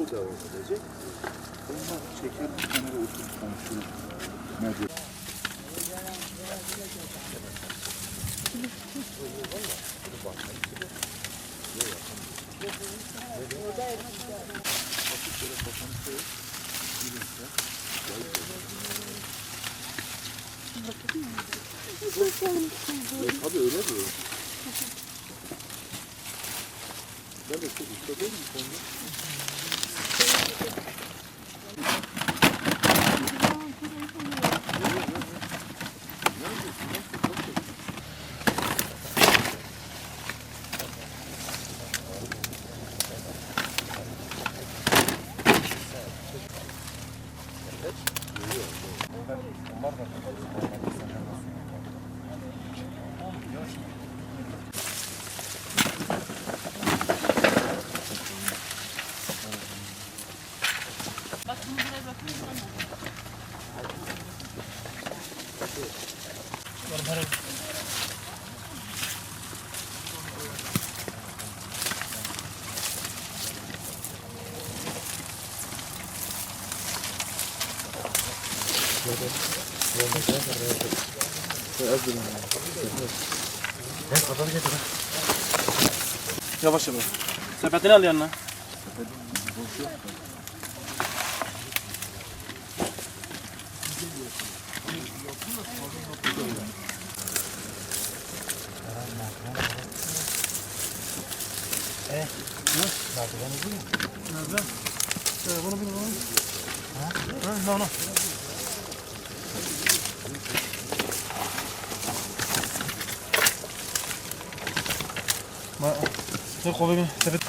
o devam edecek. Onlar şeker bir kenara oturup konuşuyor. Medya. Tabii öyle diyor. Ben de çok usta değilim onlar da bu konuda. Yavaş yavaş. Sepetini al yanına. Nerede? Ee, bunu bunu bunu. Ha? Ha, no, no. Ma, tek kolu bir sepet.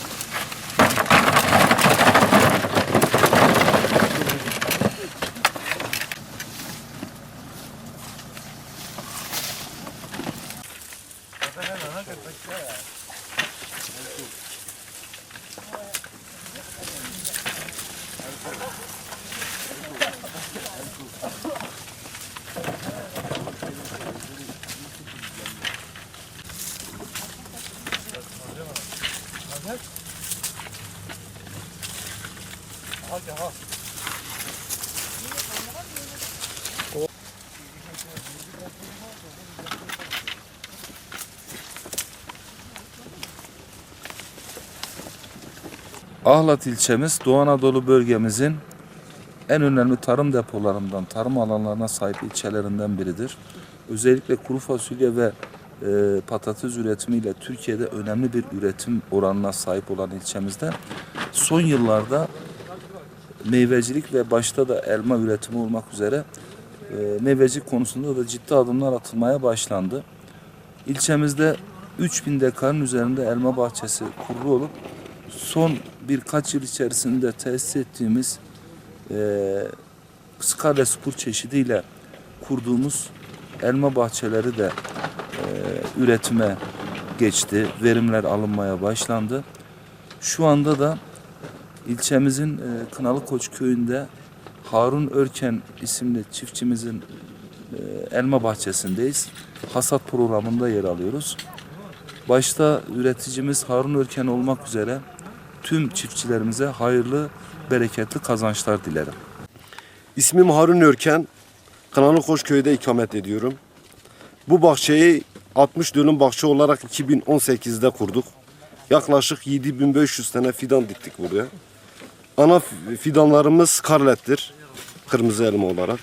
Ahlat ilçemiz Doğu Anadolu bölgemizin en önemli tarım depolarından, tarım alanlarına sahip ilçelerinden biridir. Özellikle kuru fasulye ve e, patates üretimiyle Türkiye'de önemli bir üretim oranına sahip olan ilçemizde son yıllarda meyvecilik ve başta da elma üretimi olmak üzere e, meyvecilik konusunda da ciddi adımlar atılmaya başlandı. İlçemizde 3000 dekarın üzerinde elma bahçesi kurulu olup son birkaç yıl içerisinde tesis ettiğimiz e, skala spor çeşidiyle kurduğumuz elma bahçeleri de üretime geçti. Verimler alınmaya başlandı. Şu anda da ilçemizin e, Kınalıkoç köyünde Harun Örken isimli çiftçimizin e, elma bahçesindeyiz. Hasat programında yer alıyoruz. Başta üreticimiz Harun Örken olmak üzere tüm çiftçilerimize hayırlı, bereketli kazançlar dilerim. İsmim Harun Örken. Kanalı Koçköy'de ikamet ediyorum. Bu bahçeyi 60 dönüm bahçe olarak 2018'de kurduk. Yaklaşık 7500 tane fidan diktik buraya. Ana fidanlarımız Scarlett'tir. Kırmızı elma olarak.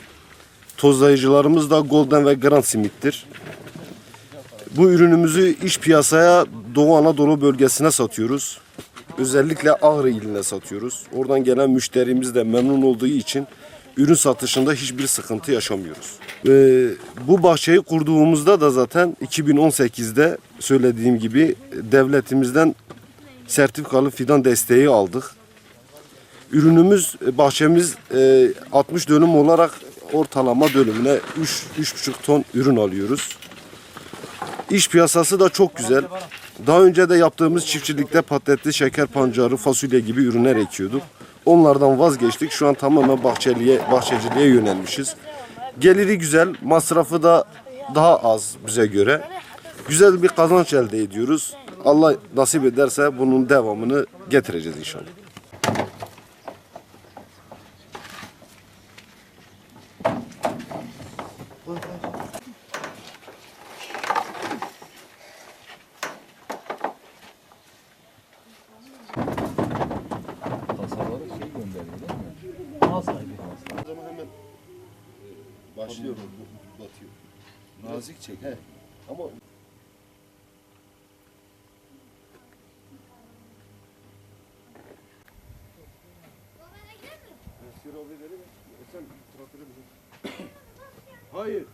Tozlayıcılarımız da Golden ve Grand Smith'tir. Bu ürünümüzü iç piyasaya Doğu Anadolu bölgesine satıyoruz. Özellikle Ağrı iline satıyoruz. Oradan gelen müşterimiz de memnun olduğu için ürün satışında hiçbir sıkıntı yaşamıyoruz. Ee, bu bahçeyi kurduğumuzda da zaten 2018'de söylediğim gibi devletimizden sertifikalı fidan desteği aldık. Ürünümüz, bahçemiz e, 60 dönüm olarak ortalama dönümüne 3 3,5 ton ürün alıyoruz. İş piyasası da çok güzel. Daha önce de yaptığımız çiftçilikte patatesli, şeker pancarı, fasulye gibi ürünler ekiyorduk. Onlardan vazgeçtik. Şu an tamamen bahçeliğe, bahçeciliğe yönelmişiz. Geliri güzel, masrafı da daha az bize göre. Güzel bir kazanç elde ediyoruz. Allah nasip ederse bunun devamını getireceğiz inşallah. Başlıyor batıyor. Nazik çekiyor. Ama Hayır.